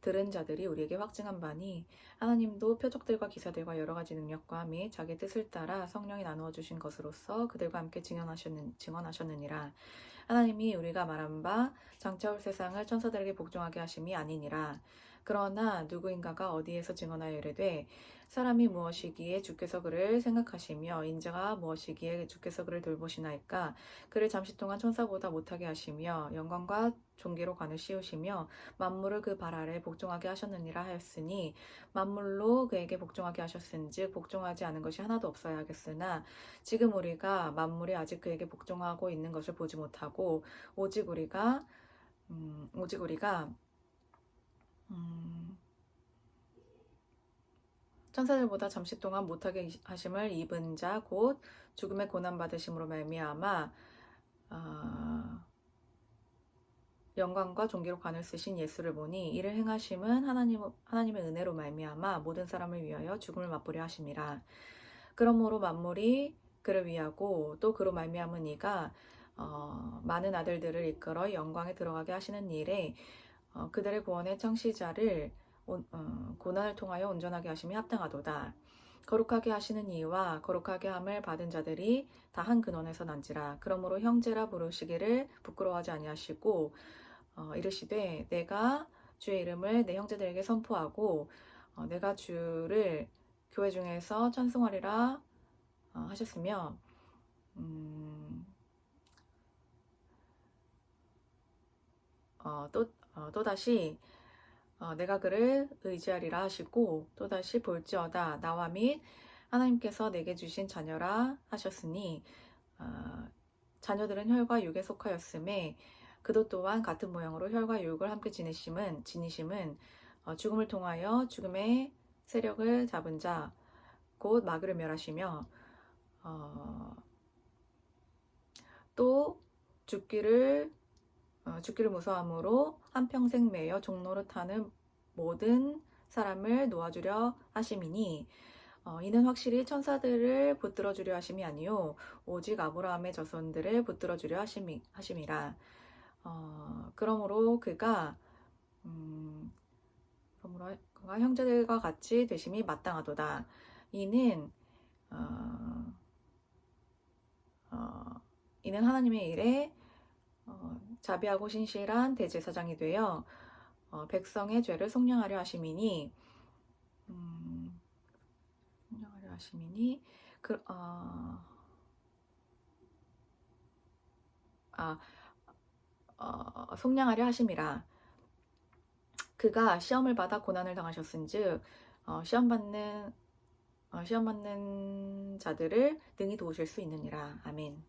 들은 자들이 우리에게 확증한 바니 하나님도 표적들과 기사들과 여러 가지 능력과 및 자기 뜻을 따라 성령이 나누어 주신 것으로서 그들과 함께 증언하셨는, 증언하셨느니라 하나님이 우리가 말한 바 장차 올 세상을 천사들에게 복종하게 하심이 아니니라. 그러나 누구인가가 어디에서 증언하여 이르되 사람이 무엇이기에 주께서 그를 생각하시며 인자가 무엇이기에 주께서 그를 돌보시나이까? 그를 잠시 동안 천사보다 못하게 하시며 영광과 존귀로 관을 씌우시며 만물을 그 발 아래 복종하게 하셨느니라 하였으니 만물로 그에게 복종하게 하셨은즉 복종하지 않은 것이 하나도 없어야 하겠으나 지금 우리가 만물이 아직 그에게 복종하고 있는 것을 보지 못하고 오직 우리가 음, 오직 우리가 음, 천사들보다 잠시 동안 못하게 하심을 입은 자 곧 죽음의 고난 받으심으로 말미암아 아, 영광과 존귀로 관을 쓰신 예수를 보니 이를 행하심은 하나님 하나님의 은혜로 말미암아 모든 사람을 위하여 죽음을 맛보려 하심이라. 그러므로 만물이 그를 위하고 또 그로 말미암은 이가 어, 많은 아들들을 이끌어 영광에 들어가게 하시는 일에 어, 그들의 구원의 창시자를 온- 어, 고난을 통하여 온전하게 하심이 합당하도다. 거룩하게 하시는 이와 거룩하게 함을 받은 자들이 다 한 근원에서 난지라. 그러므로 형제라 부르시기를 부끄러워하지 아니하시고 어, 이르시되 내가 주의 이름을 내 형제들에게 선포하고 어, 내가 주를 교회 중에서 찬송하리라 어, 하셨으며 음, 어, 또, 어, 또다시 어, 내가 그를 의지하리라 하시고 또다시 볼지어다 나와 및 하나님께서 내게 주신 자녀라 하셨으니 어, 자녀들은 혈과 육에 속하였음에 그도 또한 같은 모양으로 혈과 육을 함께 지니심은 지니심은 어, 죽음을 통하여 죽음의 세력을 잡은 자 곧 마귀를 멸하시며 어, 또 죽기를 어, 죽기를 무서함으로 한평생 매여 종로를 타는 모든 사람을 놓아주려 하심이니 어, 이는 확실히 천사들을 붙들어 주려 하심이 아니요 오직 아브라함의 자손들을 붙들어 주려 하심이, 하심이라. 어, 그러므로 그가 음, 그러므로 그가 형제들과 같이 되심이 마땅하도다. 이는 어, 어, 이는 하나님의 일에 어, 자비하고 신실한 대제사장이 되어 어, 백성의 죄를 속량하려 하심이니 음, 속량하려 하심이니 그, 어, 아, 어, 속량하려 하심이라 그가 시험을 받아 고난을 당하셨은즉 어, 시험 받는 어, 시험 받는 자들을 능히 도우실 수 있느니라 아멘.